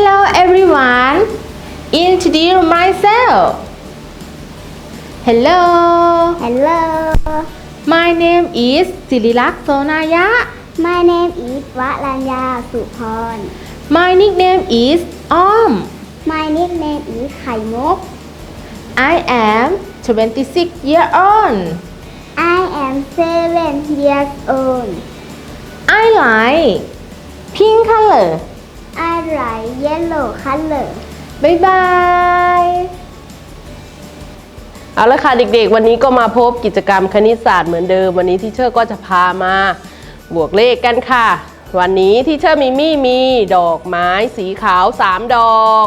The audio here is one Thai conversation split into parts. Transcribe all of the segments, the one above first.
Hello everyone. Introduce myself. Hello. Hello My name is สิริลักษณ์โซนายะ My name is วรัญญาสุพร My nickname is Om. My nickname is ไข่มุก I am 26 year old. I am seven years old I like pink color. I like yellow color Bye bye. เอาละค่ะเด็กๆ วันนี้ก็มาพบกิจกรรมคณิตศาสตร์เหมือนเดิม วันนี้ที่เชอร์ก็จะพามาบวกเลขกันค่ะ วันนี้ที่เชอร์มิมี่มีดอกไม้สีขาว 3 ดอก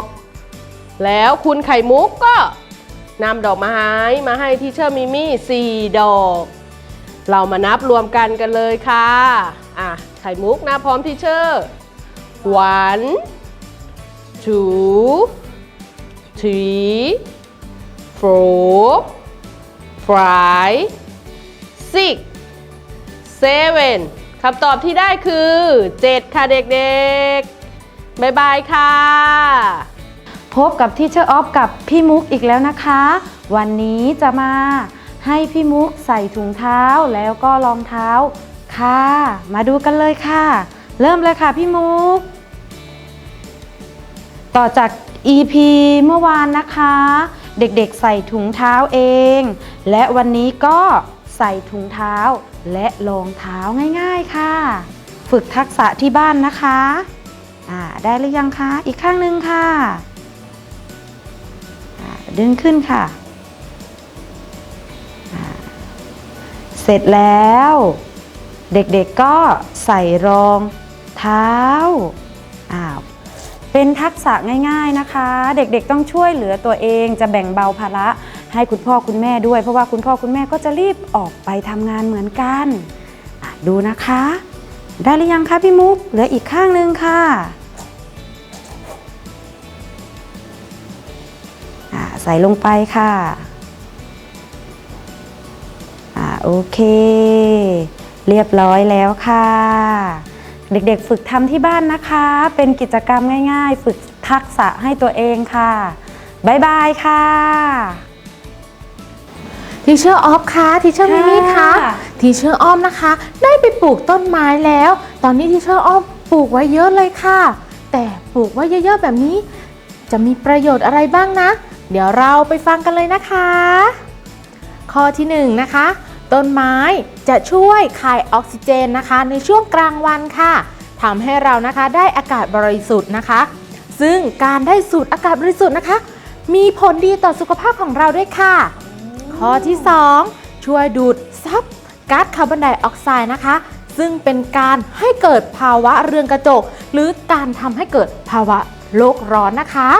แล้วคุณไข่มุกก็นำดอกไม้มาให้ที่เชอร์มิมี่ 4 ดอก เรามานับรวมกันกันเลยค่ะ อะ ไข่มุกนะพร้อมที่เชอร์ one two three four five six seven คำตอบที่ได้คือ 7 ค่ะเด็กๆ บ๊ายบายค่ะ พบกับที่เชอร์ออฟกับพี่มุกอีกแล้วนะคะ วันนี้จะมาให้พี่มุกใส่ถุงเท้าแล้วก็รองเท้าค่ะ มาดูกันเลยค่ะ เริ่มเลยค่ะพี่มุก ต่อจาก EP เมื่อวานนะคะ เด็กๆใส่ถุงเท้าเอง และวันนี้ก็ใส่ถุงเท้าและรองเท้าง่ายๆค่ะ ฝึกทักษะที่บ้านนะคะอ่าได้หรือยังคะอีกข้างหนึ่งค่ะดึงขึ้นค่ะ เสร็จแล้ว เด็กๆก็ใส่รอง เท้าอ้าวเป็นทักษะง่าย ๆนะคะ เด็กๆต้องช่วยเหลือตัวเอง จะแบ่งเบาภาระให้คุณพ่อคุณแม่ด้วย เพราะว่าคุณพ่อคุณแม่ก็จะรีบออกไปทำงานเหมือนกันดูนะคะ ได้หรือยังคะพี่มุกเหลืออีกข้างหนึ่งค่ะใส่ลงไปค่ะอะโอเค เรียบร้อยแล้วค่ะ เด็กๆ ฝึกทำที่บ้านนะคะ เป็นกิจกรรมง่าย ๆ ฝึกทักษะให้ตัวเองค่ะบ๊ายบายค่ะทีเชอร์ออฟคะทีเชอร์มิมี่คะค่ะทีเชอร์อ้อมนะคะ ได้ไปปลูกต้นไม้แล้ว ตอนนี้ทีเชอร์อ้อมปลูกไว้เยอะเลยค่ะ แต่ปลูกไว้เยอะๆแบบนี้ จะมีประโยชน์อะไรบ้างนะ เดี๋ยวเราไปฟังกันเลยนะคะ ข้อที่หนึ่งนะคะ ต้นไม้จะช่วยคายออกซิเจนนะคะ ในช่วงกลางวันค่ะทำให้เรานะคะได้อากาศบริสุทธิ์นะคะ ซึ่งการได้สูดอากาศบริสุทธิ์นะคะ มีผลดีต่อสุขภาพของเราด้วยค่ะ ข้อที่ 2 ช่วยดูดซับก๊าซคาร์บอนไดออกไซด์นะคะ ซึ่งเป็นการให้เกิดภาวะเรือนกระจก หรือการทำให้เกิดภาวะโลกร้อนนะคะ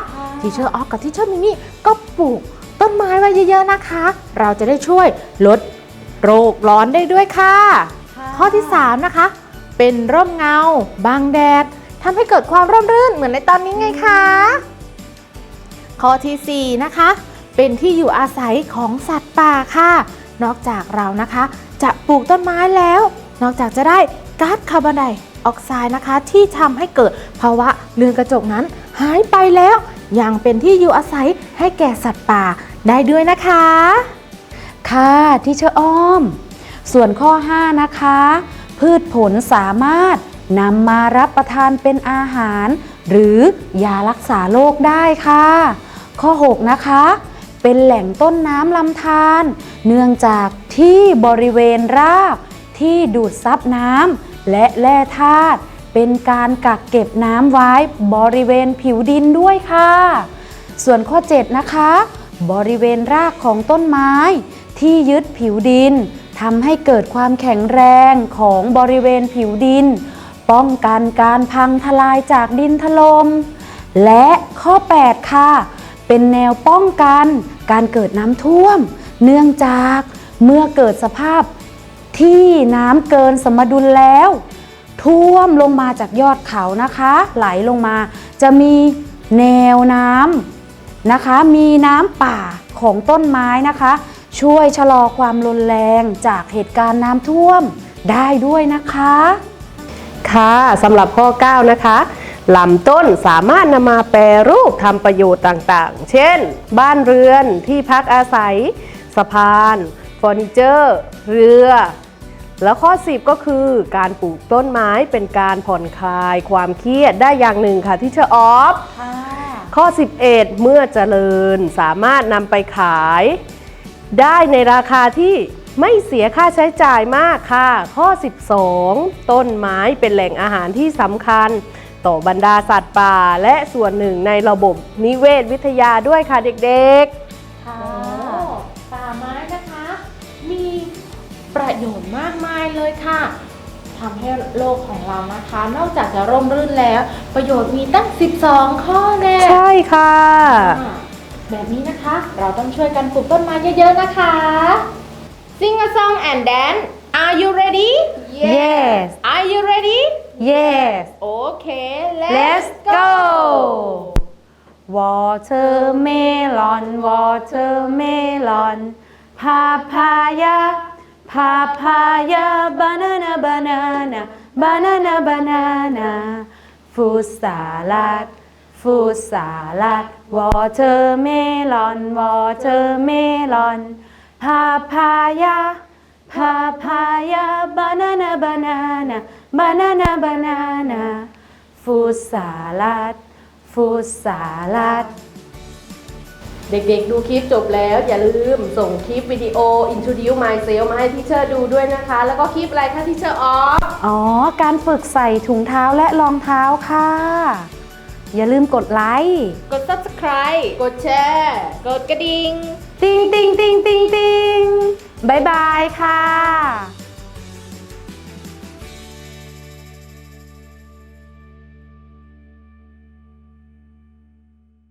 ทีเชอร์ออฟกับทีเชอร์มิมี่ก็ปลูกต้นไม้ไว้เยอะๆนะคะ เราจะได้ช่วยลด โรคร้อนได้ด้วยค่ะ ข้อที่ 3 นะคะ เป็นร่มเงาบังแดดทำให้เกิดความร่มรื่นเหมือนในตอนนี้ไงคะข้อทีสี่4นะคะ เป็นที่อยู่อาศัยของสัตว์ป่าค่ะ นอกจากเรานะคะ จะปลูกต้นไม้แล้ว นอกจากจะได้ก๊าซคาร์บอนไดออกไซด์นะคะ ที่ทำให้เกิดภาวะเรือนกระจกนั้นหายไปแล้ว ยังเป็นที่อยู่อาศัยให้แก่สัตว์ป่าได้ด้วยนะคะ ค่ะที่เชออ้อม ส่วนข้อ 5 นะคะ พืชผลสามารถนำมารับประทานเป็นอาหาร หรือยารักษาโรคได้ค่ะ ข้อ 6 นะคะ เป็นแหล่งต้นน้ำลำธารเนื่องจากที่บริเวณรากที่ดูดซับน้ำและแร่ธาตุเป็นการกักเก็บน้ำไว้บริเวณผิวดินด้วยค่ะ ส่วนข้อ 7 นะคะ บริเวณรากของต้นไม้ ที่ยึดผิวดินทำให้เกิดความแข็งแรงของบริเวณผิวดิน ป้องกันการพังทลายจากดินถลม่มและข้อ 8 ค่ะ เป็นแนวป้องกันการเกิดน้ำท่วม เนื่องจากเมื่อเกิดสภาพที่น้ำเกินสมดุลแล้ว ท่วมลงมาจากยอดเขานะคะ ไหลลงมาจะมีแนวน้ำนะคะ มีน้ำป่าของต้นไม้นะคะ ช่วยชะลอความรุนแรงจากเหตุการณ์น้ำท่วมได้ด้วยนะคะ ค่ะสำหรับข้อ 9 นะคะลำต้นสามารถนำมาแปรรูปทำประโยชน์ต่างๆ เช่น บ้านเรือนที่พักอาศัย สะพานเฟอร์นิเจอร์ เรือ แล้วข้อ 10 ก็คือการปลูกต้นไม้เป็นการผ่อนคลายความเครียดได้อย่างหนึ่งค่ะที่เชอออฟค่ะข้อ 11 เมื่อเจริญสามารถนำไปขาย ได้ในราคาที่ไม่เสียค่าใช้จ่ายมากค่ะ ข้อ 12 ต้นไม้เป็นแหล่งอาหารที่สำคัญ ต่อบรรดาสัตว์ป่า และส่วนหนึ่งในระบบนิเวศวิทยาด้วยค่ะเด็กค่ะ ป่าไม้นะคะ มีประโยชน์มากมายเลยค่ะทำให้โลกของเรานะคะ นอกจากจะร่มรื่นแล้ว ประโยชน์มีตั้ง 12 ข้อแน่ๆใช่ค่ะอ่า แบบนี้นะคะ เราต้องช่วยกันปลูกต้นไม้เยอะๆนะคะ Sing a song and dance Are you ready Yes Are you ready yes Okay Let's go watermelon watermelon papaya papaya banana banana banana banana fruit salad fruit salad watermelon watermelon papaya papaya banana banana banana banana fruit salad fruit salad เด็กๆ ดูคลิปจบแล้ว อย่าลืมส่งคลิปวิดีโอ Introduce Myself มาให้ที่เชอร์ดูด้วยนะคะ แล้วก็คลิปอะไรคะที่เชอร์ออฟอ๋อ การฝึกใส่ถุงเท้าและรองเท้าค่ะ อย่าลืมกดไลค์กด subscribe กดแชร์ กดกระดิ่ง ติงติงติงติงติงบายบายค่ะ